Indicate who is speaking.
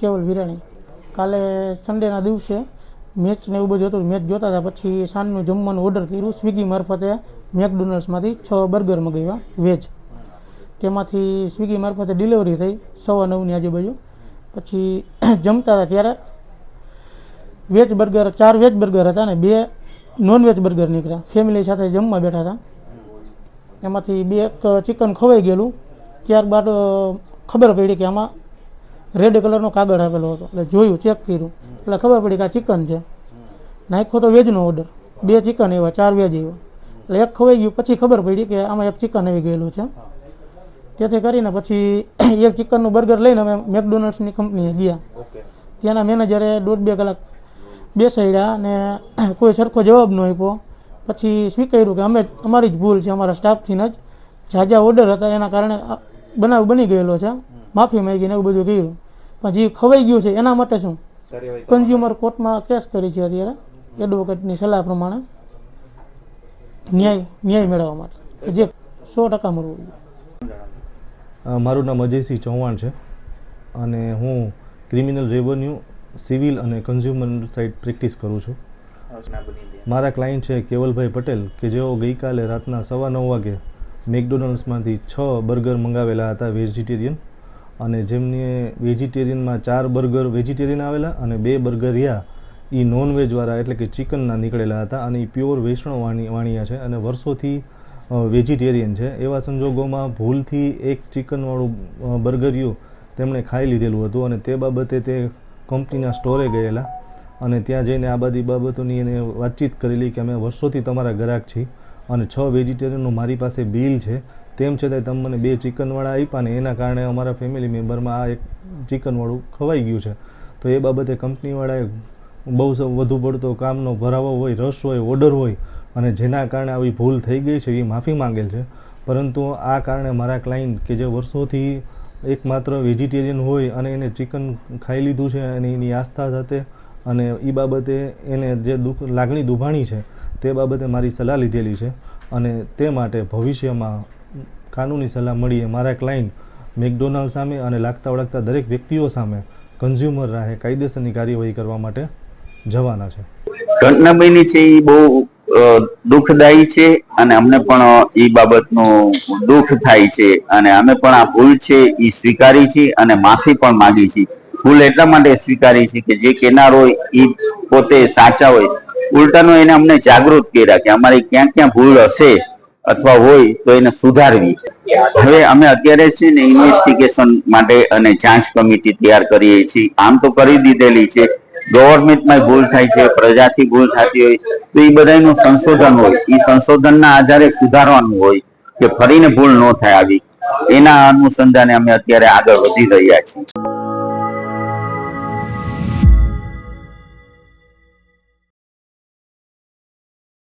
Speaker 1: કેવલ વિરાણી. કાલે સન્ડેના દિવસે મેચ ને એવું બધું હતું મેચ જોતા હતા, પછી સાંજનું જમવાનું ઓર્ડર કર્યું, સ્વિગી મારફતે મેકડોનલ્ડ્સમાંથી છ બર્ગર મગાવ્યા, વેજ. તેમાંથી સ્વિગી મારફતે ડિલિવરી થઈ, સવા નવની આજુબાજુ. પછી જમતા હતા ત્યારે વેજ બર્ગર, ચાર વેજ બર્ગર હતા ને, બે નોન વેજ બર્ગર નીકળ્યા. ફેમિલી સાથે જમવા બેઠા હતા. એમાંથી બે એક ચિકન ખવાઈ ગયેલું. ત્યારબાદ ખબર પડી કે આમાં રેડ કલરનો કાગળ આપેલો હતો. એટલે જોયું ચેક કર્યું. એટલે ખબર પડી કે આ ચિકન છે. નાખ્યો તો વેજનો ઓર્ડર બે ચિકન એવા ચાર વેજ એવા. એટલે એક ખવાઈ ગયું પછી ખબર પડી કે આમાં એક ચિકન આવી ગયેલું છે. તેથી કરીને પછી એક ચિકનનું બર્ગર લઈને અમે મેકડોનલ્ડ્સની કંપનીએ ગયા. ત્યાંના મેનેજરે દોઢ બે કલાક બેસાડ્યા અને કોઈ સરખો જવાબ ન આપ્યો. પછી સ્વીકાર્યું કે અમે અમારી જ ભૂલ છે અમારા સ્ટાફથી જ. ઝાઝા ઓર્ડર હતા એના કારણે બનાવ બની ગયેલો છે. માફી માંગીને એવું બધું કર્યું. પણ જે ખવાઈ ગયું છે એના માટે શું? કન્ઝ્યુમર કોર્ટમાં કેસ કરી છે અત્યારે એડવોકેટની સલાહ પ્રમાણે. ન્યાય ન્યાય મેળવવા માટે. જે સો ટકા મળવું જોઈએ.
Speaker 2: મારું નામ અજયસિંહ ચૌહાણ છે અને હું ક્રિમિનલ રેવન્યુ સિવિલ અને કન્ઝ્યુમર સાઇડ પ્રેક્ટિસ કરું છું. મારા ક્લાયન્ટ છે કેવલભાઈ પટેલ કે જેઓ ગઈકાલે રાતના સવા નવ વાગે મેકડોનલ્ડ્સમાંથી છ બર્ગર મંગાવેલા હતા વેજીટેરિયન અને જેમને વેજીટેરિયનમાં ચાર બર્ગર વેજીટેરિયન આવેલા અને બે બર્ગર રહ્યા એ નોન વેજવાળા એટલે કે ચિકનના નીકળેલા હતા અને એ પ્યોર વૈષ્ણવ વાણી, વાણિયા છે અને વર્ષોથી વેજીટેરિયન છે. એવા સંજોગોમાં ભૂલથી એક ચિકનવાળું બર્ગરિયું તેમણે ખાઈ લીધેલું હતું અને તે બાબતે તે કંપનીના સ્ટોરે ગયેલા અને ત્યાં જઈને આ બધી બાબતોની એને વાતચીત કરેલી કે અમે વર્ષોથી તમારા ગ્રાહક છીએ અને છ વેજીટેરિયનનું મારી પાસે બિલ છે. તેમ છતાંય તમે મને બે ચિકનવાળા આપ્યા ને એના કારણે અમારા ફેમિલી મેમ્બરમાં આ એક ચિકનવાળું ખવાઈ ગયું છે. તો એ બાબતે કંપનીવાળાએ બહુ વધુ પડતો કામનો ભરાવો હોય, રસ હોય, ઓર્ડર હોય અને જેના કારણે આવી ભૂલ થઈ ગઈ છે એ માફી માંગેલ છે. પરંતુ આ કારણે મારા ક્લાયન્ટ કે જે વર્ષોથી એકમાત્ર વેજીટેરિયન હોય અને એને ચિકન ખાઈ લીધું છે અને એની આસ્થા સાથે અને એ બાબતે એને જે દુઃખ, લાગણી દુભાણી છે તે બાબતે મારી સલાહ લીધેલી છે અને તે માટે ભવિષ્યમાં કાનૂની સલાહ મળીએ મારા ક્લાયન્ટ મેકડોનાલ્ડ સામે અને લાગતા વળગતા દરેક વ્યક્તિઓ સામે કન્ઝ્યુમર રાહે કાયદેસરની કાર્યવાહી કરવા માટે જવાના છે.
Speaker 3: ઘટના બની છે એ બહુ દુઃખદાયી છે અને અમને પણ એ બાબતનું દુઃખ થાય છે અને અમે પણ આ ભૂલ છે એ સ્વીકારી છે અને માફી પણ માંગી છે. ભૂલ એટલા માટે સ્વીકારી છે કે જે કેનાર હોય એ પોતે સાચા હોય. ઉલટાનું એને અમને જાગૃત કર્યા કે અમારી ક્યાં ક્યાં ભૂલ હશે અથવા હોય તો એને સુધારવી. હવે અમે અત્યારે છે ને ઇન્વેસ્ટિગેશન માટે અને જાંચ કમિટી તૈયાર કરીએ છીએ. આમ તો કરી દીધેલી છે. ગવર્મેન્ટમાં ભૂલ થાય છે, પ્રજાથી ભૂલ થતી હોય, તો એ બધાનું સંશોધન હોય. એ સંશોધનના આધારે સુધારવાનું હોય કે ફરીને ભૂલ ન થાય આવી. એના અનુસંધાને અમે અત્યારે આગળ વધી રહ્યા છીએ.